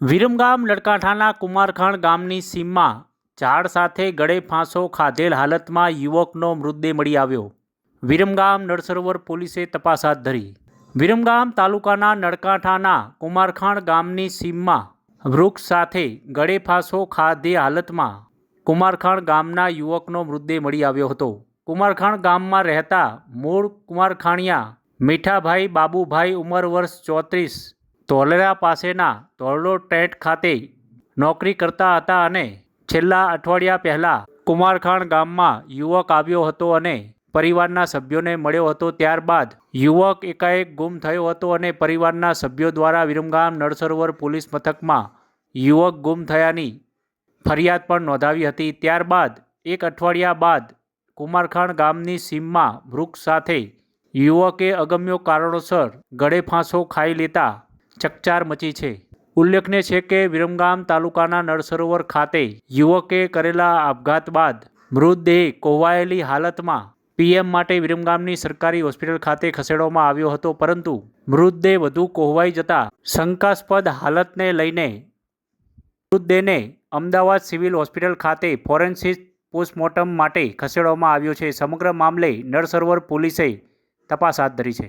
વિરમગામ લડકાઠાના કુમારખાણ ગામની સીમમાં ઝાડ સાથે ગળે ફાંસો ખાધેલ હાલતમાં યુવકનો મૃતદેહ મળી આવ્યો. વિરમગામ નળસરોવર પોલીસે તપાસ હાથ ધરી. વિરમગામ તાલુકાના નડકાંઠાના કુમારખાણ ગામની સીમમાં વૃક્ષ સાથે ગળે ફાંસો ખાધે હાલતમાં કુમારખાણ ગામના યુવકનો મૃતદેહ મળી આવ્યો હતો. કુમારખાણ ગામમાં રહેતા મૂળ કુમારખાણિયા મીઠાભાઈ બાબુભાઈ ઉંમર વર્ષ ચોત્રીસ ધોલેરા પાસેના ધોરડો ટેન્ટ ખાતે નોકરી કરતા હતા અને છેલ્લા અઠવાડિયા પહેલાં કુમારખાણ ગામમાં યુવક આવ્યો હતો અને પરિવારના સભ્યોને મળ્યો હતો. ત્યારબાદ યુવક એકાએક ગુમ થયો હતો અને પરિવારના સભ્યો દ્વારા વિરમગામ નળસરોવર પોલીસ મથકમાં યુવક ગુમ થયાની ફરિયાદ પણ નોંધાવી હતી. ત્યારબાદ એક અઠવાડિયા બાદ કુમારખાણ ગામની સીમમાં વૃક્ષ સાથે યુવકે અગમ્ય કારણોસર ગળે ફાંસો ખાઈ લેતા ચકચાર મચી છે. ઉલ્લેખનીય છે કે વિરમગામ તાલુકાના નળસરોવર ખાતે યુવકે કરેલા આપઘાત બાદ મૃતદેહ કોવાયેલી હાલતમાં પીએમ માટે વિરમગામની સરકારી હોસ્પિટલ ખાતે ખસેડવામાં આવ્યો હતો, પરંતુ મૃતદેહ વધુ કોહવાઈ જતા શંકાસ્પદ હાલતને લઈને મૃતદેહને અમદાવાદ સિવિલ હોસ્પિટલ ખાતે ફોરેન્સિક પોસ્ટમોર્ટમ માટે ખસેડવામાં આવ્યો છે. સમગ્ર મામલે નળસરોવર પોલીસે તપાસ હાથ ધરી છે.